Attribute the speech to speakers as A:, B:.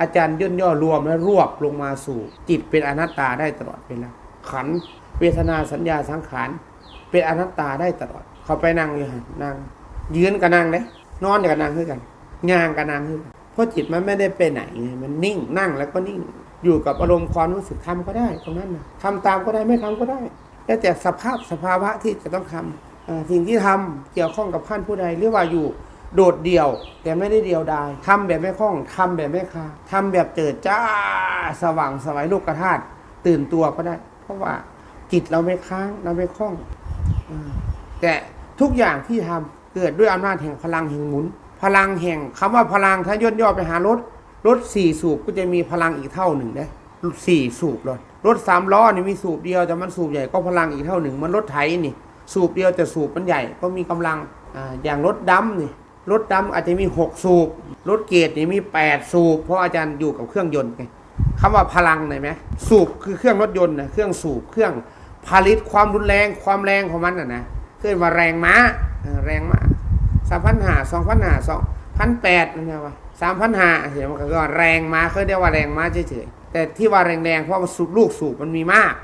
A: อาจารย์ย่นย่อรวมและรวบลงมาสู่ จิตเป็นอนัตตาได้ตลอดเวลาขันเวทนาสัญญาสังขารเป็นอนัตตาได้ตลอด เขาไปนั่งอยู่หันนั่งยืนก็นั่งเด้นอนก็นั่งคือกันย่างก็นั่งคือกันเพราะจิตมันไม่ได้ไปไหนไงมันนิ่งนั่งแล้วก็นิ่ง อยู่กับอารมณ์ความรู้สึกทำก็ได้ตรงนั้นนะทำตามก็ได้ไม่ทำก็ได้แล้วแต่สภาพสภาวะที่จะต้องทำสิ่งที่ทำเกี่ยวข้องกับท่านผู้ใดหรือว่าอยู่ โดดเดี่ยว แต่ไม่ได้เดียวดายทำแบบไม่คล่องทำแบบไม่คาทำแบบเจิดจ้าสว่างสวัยลูกกระธาตุตื่นตัวก็ได้ เพราะว่าจิตเราไม่ค้างเราไม่คล่องแต่ทุกอย่างที่ทำเกิดด้วยอำนาจแห่งพลังแห่งหมุน พลังแห่งคำว่าพลังถ้าย่นย่อไปหารถรถสี่สูบก็จะมีพลังอีกเท่าหนึ่งนะสี่สูบเลยรถสามล้อนี่มีสูบเดียวแต่มันสูบใหญ่ก็พลังอีกเท่าหนึ่ง มันรถไถนี่ สูบเดียวแต่สูบมันใหญ่ก็มีกำลังออย่างรถดำนี่ รถดำอาจจะมีหกสูบ รถเกรดนี่มีแปดสูบ เพราะอาจารย์อยู่กับเครื่องยนต์ไงคำว่าพลังเห็นไหมสูบคือเครื่องรถยนต์นะเครื่องสูบเครื่องผลิตความรุนแรงความแรงของมันนะนะเคลื่อนว่าแรงม้าแรงม้าสามพันหาสองพันหาสองพันแปดนั่นไงวะสามพันหาเห็นมันก็แรงมาเขาเรียกว่าแรงม้าเฉยๆแต่ที่ว่าแรงๆเพราะว่าสูบลูกสูบมันมีมาก